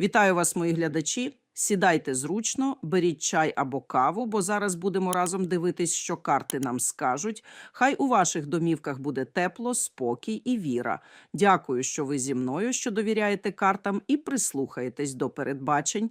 Вітаю вас, мої глядачі. Сідайте зручно, беріть чай або каву, бо зараз будемо разом дивитись, що карти нам скажуть. Хай у ваших домівках буде тепло, спокій і віра. Дякую, що ви зі мною, що довіряєте картам і прислухаєтесь до передбачень.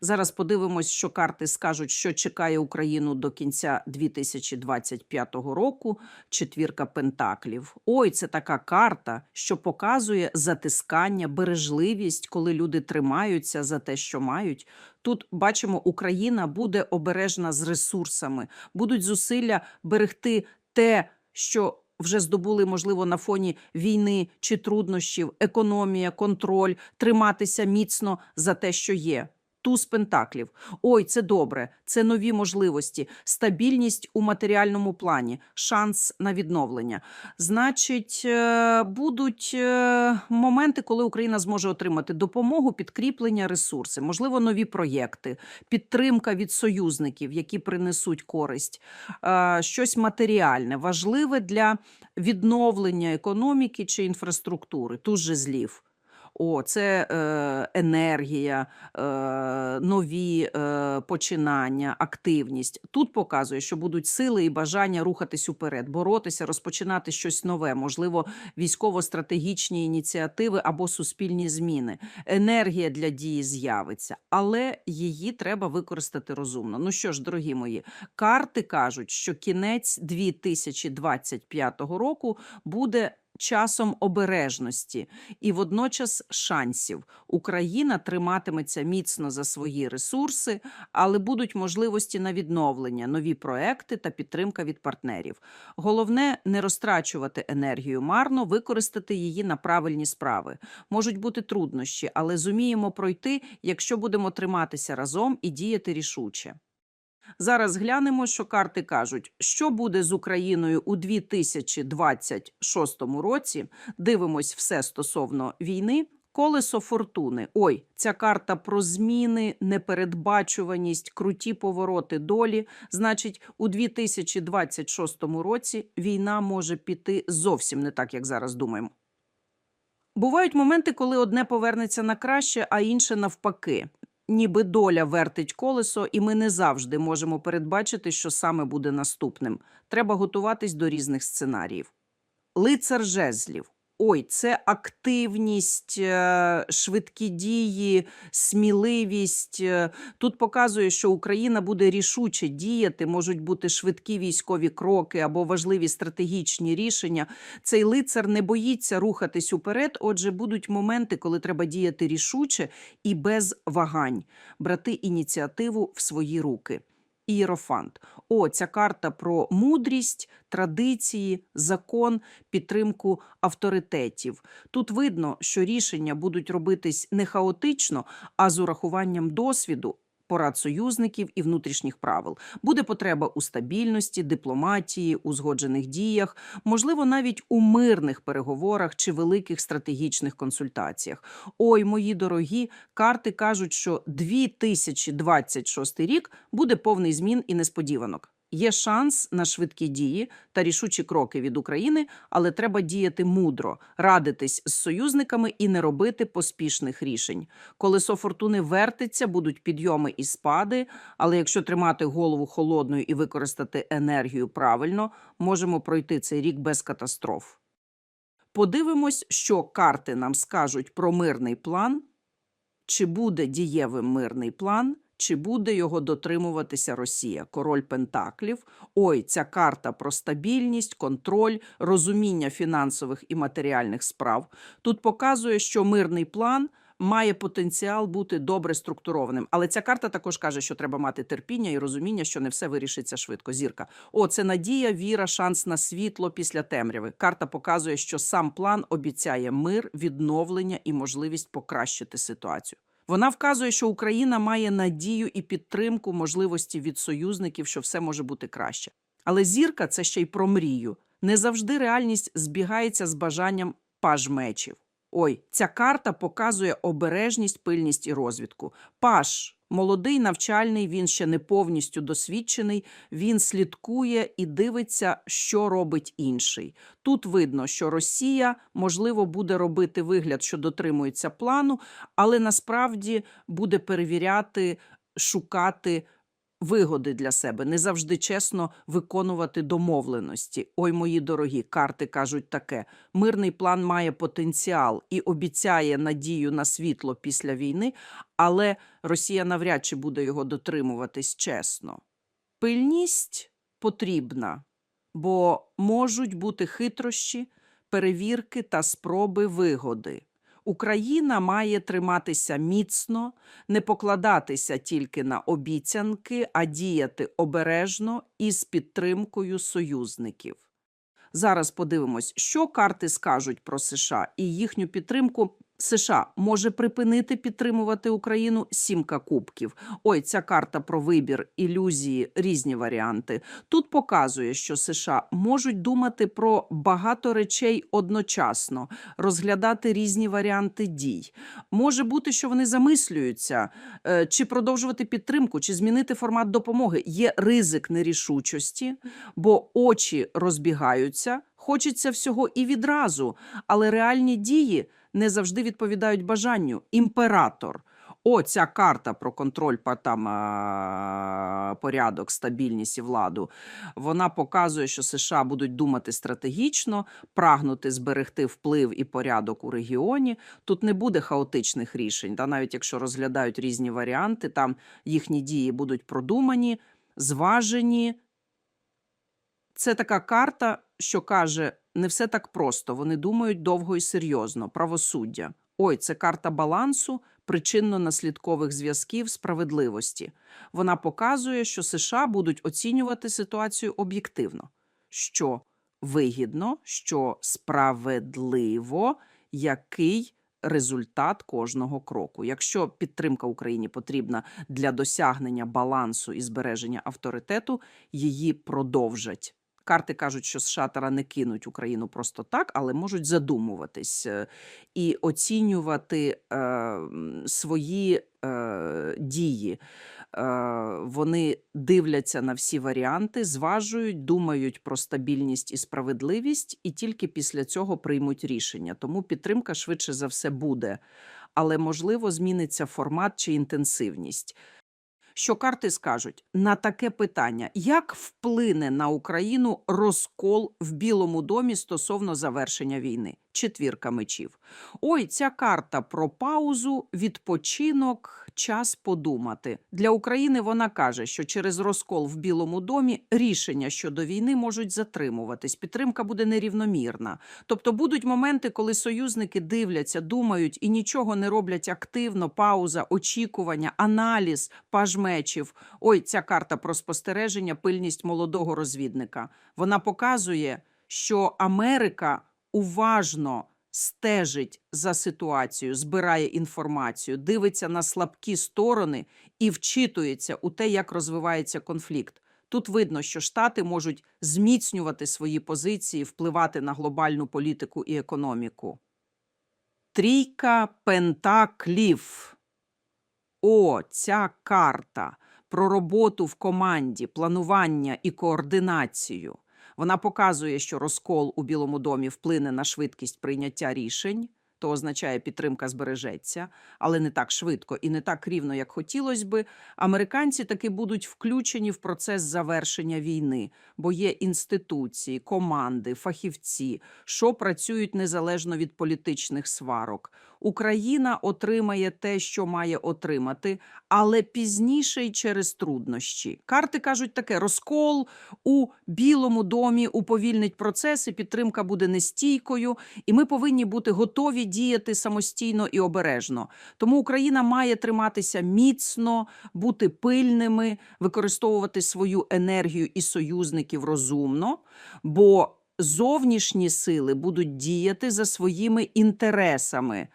Зараз подивимось, що карти скажуть, що чекає Україну до кінця 2025 року. Четвірка пентаклів. Ой, це така карта, що показує затискання, бережливість, коли люди тримаються за те, що мають. Тут бачимо, Україна буде обережна з ресурсами, будуть зусилля берегти те, що. Вже здобули, можливо, на фоні війни чи труднощів, економія, контроль, триматися міцно за те, що є. Туз пентаклів. Ой, це добре, це нові можливості, стабільність у матеріальному плані, шанс на відновлення. Значить, е, будуть е, моменти, коли Україна зможе отримати допомогу, підкріплення, ресурси, можливо, нові проєкти, підтримка від союзників, які принесуть користь, е, щось матеріальне, важливе для відновлення економіки чи інфраструктури. Туз жезлів. О, це е, енергія, е, нові е, починання, активність. Тут показує, що будуть сили і бажання рухатись уперед, боротися, розпочинати щось нове, можливо, військово-стратегічні ініціативи або суспільні зміни. Енергія для дії з'явиться, але її треба використати розумно. Ну що ж, дорогі мої, карти кажуть, що кінець 2025 року буде часом обережності і водночас шансів. Україна триматиметься міцно за свої ресурси, але будуть можливості на відновлення, нові проекти та підтримка від партнерів. Головне не розтрачувати енергію марно, використати її на правильні справи. Можуть бути труднощі, але зуміємо пройти, якщо будемо триматися разом і діяти рішуче. Зараз глянемо, що карти кажуть, що буде з Україною у 2026 році. Дивимось все стосовно війни. Колесо фортуни. Ой, ця карта про зміни, непередбачуваність, круті повороти долі. Значить, у 2026 році війна може піти зовсім не так, як зараз думаємо. Бувають моменти, коли одне повернеться на краще, а інше навпаки. Ніби доля вертить колесо, і ми не завжди можемо передбачити, що саме буде наступним. Треба готуватись до різних сценаріїв. Лицар жезлів. Ой, це активність, е, швидкі дії, сміливість. Е, Тут показує, що Україна буде рішуче діяти, можуть бути швидкі військові кроки або важливі стратегічні рішення. Цей лицар не боїться рухатись уперед. Отже, будуть моменти, коли треба діяти рішуче і без вагань, брати ініціативу в свої руки. Ієрофант. О, ця карта про мудрість, традиції, закон, підтримку авторитетів. Тут видно, що рішення будуть робитись не хаотично, а з урахуванням досвіду. Порад союзників і внутрішніх правил буде потреба у стабільності, дипломатії, узгоджених діях, можливо, навіть у мирних переговорах чи великих стратегічних консультаціях. Ой, мої дорогі, карти кажуть, що 2026 рік буде повний змін і несподіванок. Є шанс на швидкі дії та рішучі кроки від України, але треба діяти мудро, радитись з союзниками і не робити поспішних рішень. Колесо фортуни вертиться, будуть підйоми і спади. Але якщо тримати голову холодною і використати енергію правильно, можемо пройти цей рік без катастроф. Подивимось, що карти нам скажуть про мирний план, чи буде дієвим мирний план. Чи буде його дотримуватися Росія? Король Пентаклів. Ой, ця карта про стабільність, контроль, розуміння фінансових і матеріальних справ. Тут показує, що мирний план має потенціал бути добре структурованим. Але ця карта також каже, що треба мати терпіння і розуміння, що не все вирішиться швидко. Зірка. О, це надія, віра, шанс на світло після темряви. Карта показує, що сам план обіцяє мир, відновлення і можливість покращити ситуацію. Вона вказує, що Україна має надію і підтримку можливості від союзників, що все може бути краще. Але зірка це ще й про мрію. Не завжди реальність збігається з бажанням паж мечів. Ой, ця карта показує обережність, пильність і розвідку. Паш молодий, навчальний, він ще не повністю досвідчений. Він слідкує і дивиться, що робить інший. Тут видно, що Росія можливо буде робити вигляд, що дотримується плану, але насправді буде перевіряти, шукати. Вигоди для себе не завжди чесно виконувати домовленості. Ой, мої дорогі, карти кажуть таке: мирний план має потенціал і обіцяє надію на світло після війни, але Росія навряд чи буде його дотримуватись чесно. Пильність потрібна, бо можуть бути хитрощі, перевірки та спроби вигоди. Україна має триматися міцно, не покладатися тільки на обіцянки, а діяти обережно і з підтримкою союзників. Зараз подивимось, що карти скажуть про США і їхню підтримку. США може припинити підтримувати Україну сімка кубків. Ой, ця карта про вибір, ілюзії, різні варіанти. Тут показує, що США можуть думати про багато речей одночасно, розглядати різні варіанти дій. Може бути, що вони замислюються, е, чи продовжувати підтримку, чи змінити формат допомоги. Є ризик нерішучості, бо очі розбігаються, хочеться всього і відразу, але реальні дії не завжди відповідають бажанню. Імператор. О, ця карта про контроль там, порядок, стабільність і владу. Вона показує, що США будуть думати стратегічно, прагнути зберегти вплив і порядок у регіоні. Тут не буде хаотичних рішень. Та навіть якщо розглядають різні варіанти, там їхні дії будуть продумані, зважені. Це така карта, що каже: не все так просто. Вони думають довго і серйозно. Правосуддя. Ой, це карта балансу, причинно-наслідкових зв'язків, справедливості. Вона показує, що США будуть оцінювати ситуацію об'єктивно, що вигідно, що справедливо, який результат кожного кроку. Якщо підтримка Україні потрібна для досягнення балансу і збереження авторитету, її продовжать. Карти кажуть, що США тара не кинуть Україну просто так, але можуть задумуватись е, і оцінювати е, свої е, дії. Е, вони дивляться на всі варіанти, зважують, думають про стабільність і справедливість, і тільки після цього приймуть рішення. Тому підтримка швидше за все буде, але можливо зміниться формат чи інтенсивність. Що карти скажуть на таке питання: як вплине на Україну розкол в Білому домі стосовно завершення війни? Четвірка мечів. Ой, ця карта про паузу, відпочинок, час подумати. Для України вона каже, що через розкол в Білому домі рішення щодо війни можуть затримуватись. Підтримка буде нерівномірна. Тобто будуть моменти, коли союзники дивляться, думають і нічого не роблять активно. Пауза, очікування, аналіз, паж мечів. Ой, ця карта про спостереження, пильність молодого розвідника. Вона показує, що Америка уважно стежить за ситуацією, збирає інформацію, дивиться на слабкі сторони і вчитується у те, як розвивається конфлікт. Тут видно, що Штати можуть зміцнювати свої позиції, впливати на глобальну політику і економіку. Трійка пентаклів. О, ця карта про роботу в команді, планування і координацію. Вона показує, що розкол у Білому домі вплине на швидкість прийняття рішень, то означає, підтримка збережеться, але не так швидко і не так рівно, як хотілося би. Американці таки будуть включені в процес завершення війни, бо є інституції, команди, фахівці, що працюють незалежно від політичних сварок. Україна отримає те, що має отримати, але пізніше й через труднощі. Карти кажуть таке: розкол у Білому домі уповільнить процес, і підтримка буде нестійкою, і ми повинні бути готові діяти самостійно і обережно. Тому Україна має триматися міцно, бути пильними, використовувати свою енергію і союзників розумно, бо зовнішні сили будуть діяти за своїми інтересами.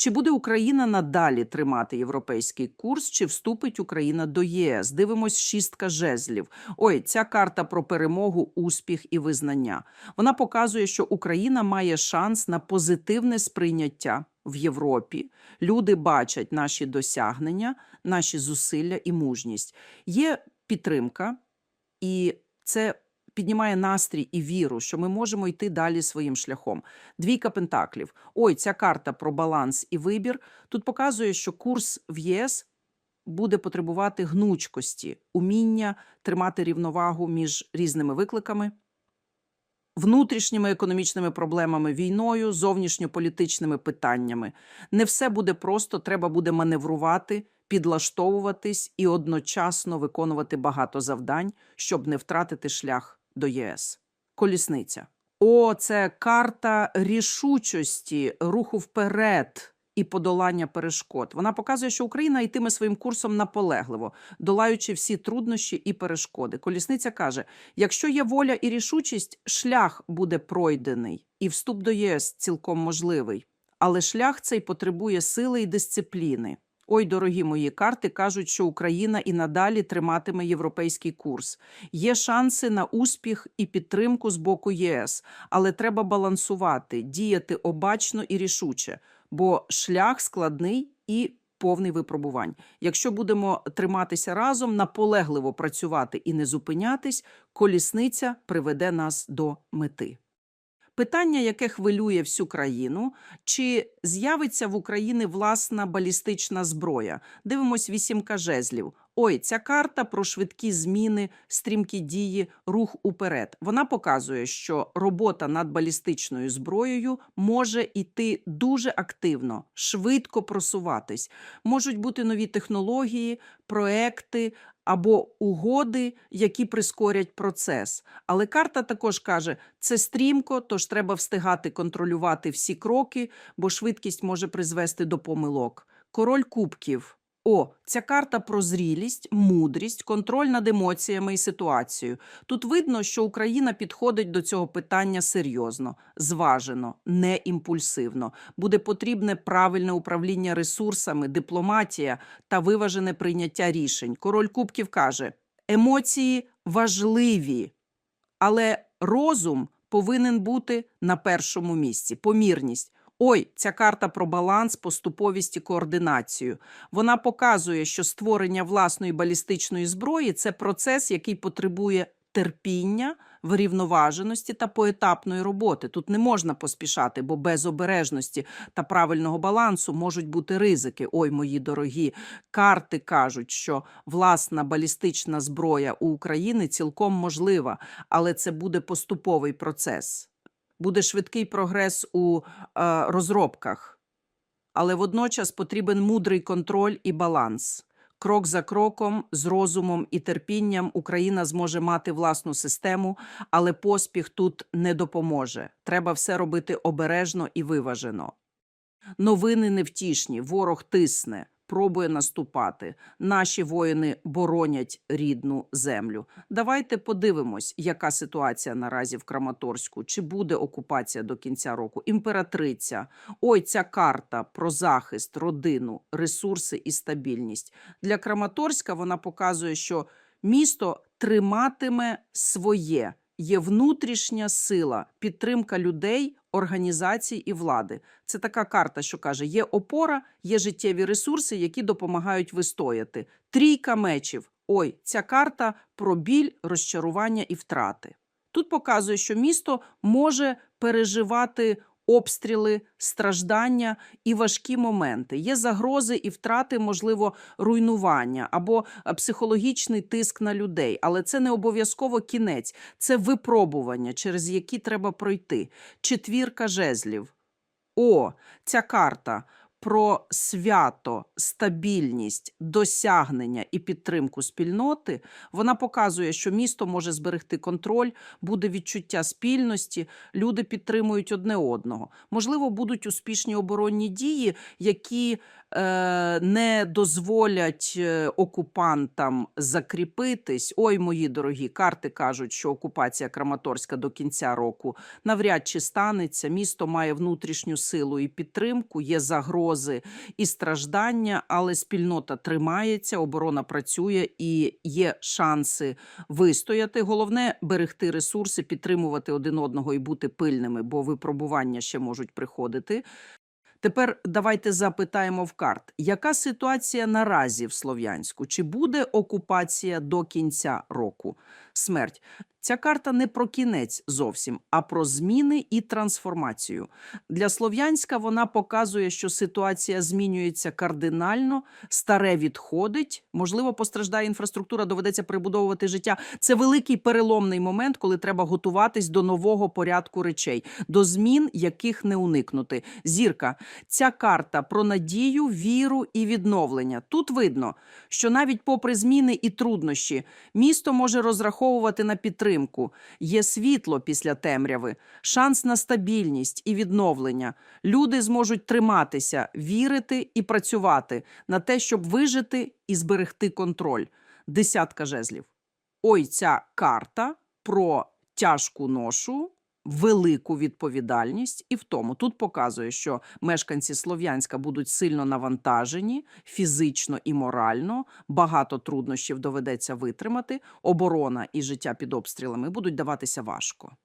Чи буде Україна надалі тримати європейський курс, чи вступить Україна до ЄС? Дивимось шістка жезлів. Ой, ця карта про перемогу, успіх і визнання. Вона показує, що Україна має шанс на позитивне сприйняття в Європі. Люди бачать наші досягнення, наші зусилля і мужність. Є підтримка, і це піднімає настрій і віру, що ми можемо йти далі своїм шляхом. Двійка пентаклів. Ой, ця карта про баланс і вибір. Тут показує, що курс в ЄС буде потребувати гнучкості, уміння тримати рівновагу між різними викликами. Внутрішніми економічними проблемами, війною, зовнішньополітичними питаннями. Не все буде просто, треба буде маневрувати, підлаштовуватись і одночасно виконувати багато завдань, щоб не втратити шлях до ЄС. Колісниця. О, це карта рішучості, руху вперед і подолання перешкод. Вона показує, що Україна йтиме своїм курсом наполегливо, долаючи всі труднощі і перешкоди. Колісниця каже: якщо є воля і рішучість, шлях буде пройдений, і вступ до ЄС цілком можливий. Але шлях цей потребує сили і дисципліни. Ой, дорогі мої карти кажуть, що Україна і надалі триматиме європейський курс. Є шанси на успіх і підтримку з боку ЄС, але треба балансувати, діяти обачно і рішуче, бо шлях складний і повний випробувань. Якщо будемо триматися разом, наполегливо працювати і не зупинятись, колісниця приведе нас до мети. Питання, яке хвилює всю країну, чи з'явиться в Україні власна балістична зброя? Дивимось вісімка жезлів. Ой, ця карта про швидкі зміни, стрімкі дії, рух уперед. Вона показує, що робота над балістичною зброєю може йти дуже активно, швидко просуватись. Можуть бути нові технології, проекти або угоди, які прискорять процес. Але карта також каже, це стрімко, тож треба встигати контролювати всі кроки, бо швидкість може призвести до помилок. Король кубків. О, ця карта про зрілість, мудрість, контроль над емоціями і ситуацією. Тут видно, що Україна підходить до цього питання серйозно, зважено, не імпульсивно. Буде потрібне правильне управління ресурсами, дипломатія та виважене прийняття рішень. Король Кубків каже: емоції важливі, але розум повинен бути на першому місці. Помірність. Ой, ця карта про баланс, поступовість і координацію. Вона показує, що створення власної балістичної зброї це процес, який потребує терпіння, врівноваженості та поетапної роботи. Тут не можна поспішати, бо без обережності та правильного балансу можуть бути ризики. Ой, мої дорогі карти кажуть, що власна балістична зброя у України цілком можлива, але це буде поступовий процес буде швидкий прогрес у е, розробках, але водночас потрібен мудрий контроль і баланс. Крок за кроком, з розумом і терпінням Україна зможе мати власну систему, але поспіх тут не допоможе. Треба все робити обережно і виважено. Новини невтішні, ворог тисне, пробує наступати. Наші воїни боронять рідну землю. Давайте подивимось, яка ситуація наразі в Краматорську. Чи буде окупація до кінця року? Імператриця. Ой, ця карта про захист, родину, ресурси і стабільність. Для Краматорська вона показує, що місто триматиме своє. Є внутрішня сила, підтримка людей, організацій і влади. Це така карта, що каже: є опора, є життєві ресурси, які допомагають вистояти. Трійка мечів. Ой, ця карта про біль, розчарування і втрати. Тут показує, що місто може переживати обстріли, страждання і важкі моменти. Є загрози і втрати, можливо, руйнування або е, психологічний тиск на людей. Але це не обов'язково кінець, це випробування, через які треба пройти. Четвірка жезлів. О, ця карта про свято, стабільність, досягнення і підтримку спільноти, вона показує, що місто може зберегти контроль, буде відчуття спільності, люди підтримують одне одного. Можливо, будуть успішні оборонні дії, які не дозволять е, окупантам закріпитись. Ой, мої дорогі, карти кажуть, що окупація Краматорська до кінця року навряд чи станеться. Місто має внутрішню силу і підтримку, є загрози і страждання, але спільнота тримається, оборона працює і є шанси вистояти. Головне берегти ресурси, підтримувати один одного і бути пильними, бо випробування ще можуть приходити. Тепер давайте запитаємо в карт, яка ситуація наразі в Слов'янську? Чи буде окупація до кінця року? Смерть. Ця карта не про кінець зовсім, а про зміни і трансформацію. Для Слов'янська вона показує, що ситуація змінюється кардинально, старе відходить, можливо, постраждає інфраструктура, доведеться прибудовувати життя. Це великий переломний момент, коли треба готуватись до нового порядку речей, до змін, яких не уникнути. Зірка, ця карта про надію, віру і відновлення. Тут видно, що навіть попри зміни і труднощі, місто може розраховувати на підтримку. Є світло після темряви, шанс на стабільність і відновлення. Люди зможуть триматися, вірити і працювати на те, щоб вижити і зберегти контроль. Десятка жезлів. Ой, ця карта про тяжку ношу, велику відповідальність і в тому тут показує, що мешканці Слов'янська будуть сильно навантажені фізично і морально. Багато труднощів доведеться витримати. Оборона і життя під обстрілами будуть даватися важко.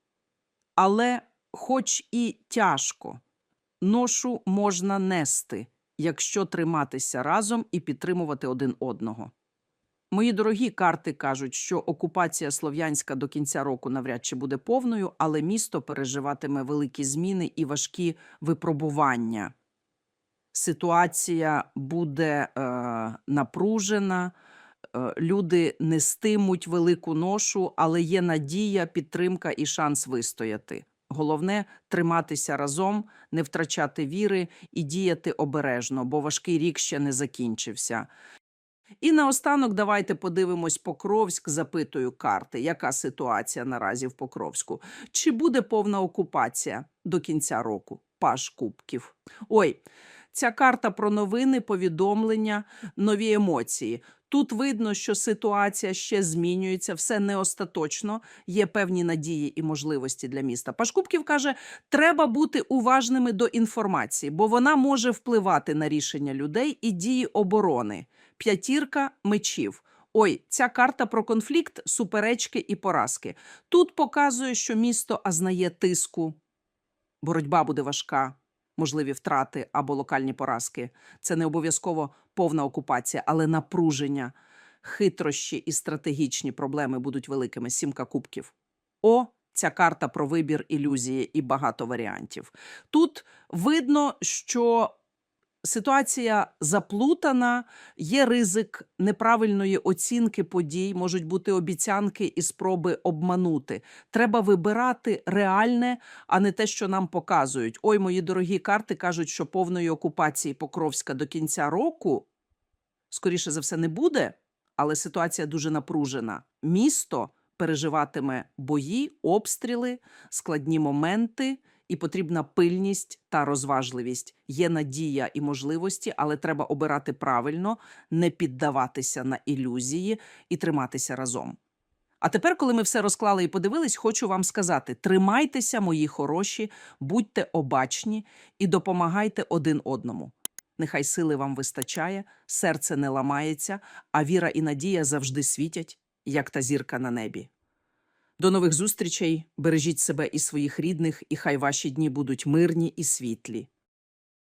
Але, хоч і тяжко, ношу можна нести, якщо триматися разом і підтримувати один одного. Мої дорогі карти кажуть, що окупація Слов'янська до кінця року навряд чи буде повною, але місто переживатиме великі зміни і важкі випробування. Ситуація буде е, напружена, е, люди нестимуть велику ношу, але є надія, підтримка і шанс вистояти. Головне триматися разом, не втрачати віри і діяти обережно, бо важкий рік ще не закінчився. І наостанок давайте подивимось Покровськ, запитую карти. Яка ситуація наразі в Покровську? Чи буде повна окупація до кінця року? Паш Кубків. Ой, ця карта про новини, повідомлення, нові емоції. Тут видно, що ситуація ще змінюється, все не остаточно, є певні надії і можливості для міста. Пашкубків каже, треба бути уважними до інформації, бо вона може впливати на рішення людей і дії оборони. П'ятірка мечів. Ой, ця карта про конфлікт, суперечки і поразки. Тут показує, що місто азнає тиску. Боротьба буде важка, можливі втрати або локальні поразки. Це не обов'язково повна окупація, але напруження, хитрощі і стратегічні проблеми будуть великими. Сімка кубків. О, ця карта про вибір, ілюзії і багато варіантів. Тут видно, що ситуація заплутана, є ризик неправильної оцінки подій, можуть бути обіцянки і спроби обманути. Треба вибирати реальне, а не те, що нам показують. Ой, мої дорогі карти кажуть, що повної окупації Покровська до кінця року, скоріше за все, не буде, але ситуація дуже напружена. Місто переживатиме бої, обстріли, складні моменти і потрібна пильність та розважливість. Є надія і можливості, але треба обирати правильно, не піддаватися на ілюзії і триматися разом. А тепер, коли ми все розклали і подивились, хочу вам сказати: тримайтеся, мої хороші, будьте обачні і допомагайте один одному. Нехай сили вам вистачає, серце не ламається, а віра і надія завжди світять, як та зірка на небі. До нових зустрічей, бережіть себе і своїх рідних, і хай ваші дні будуть мирні і світлі.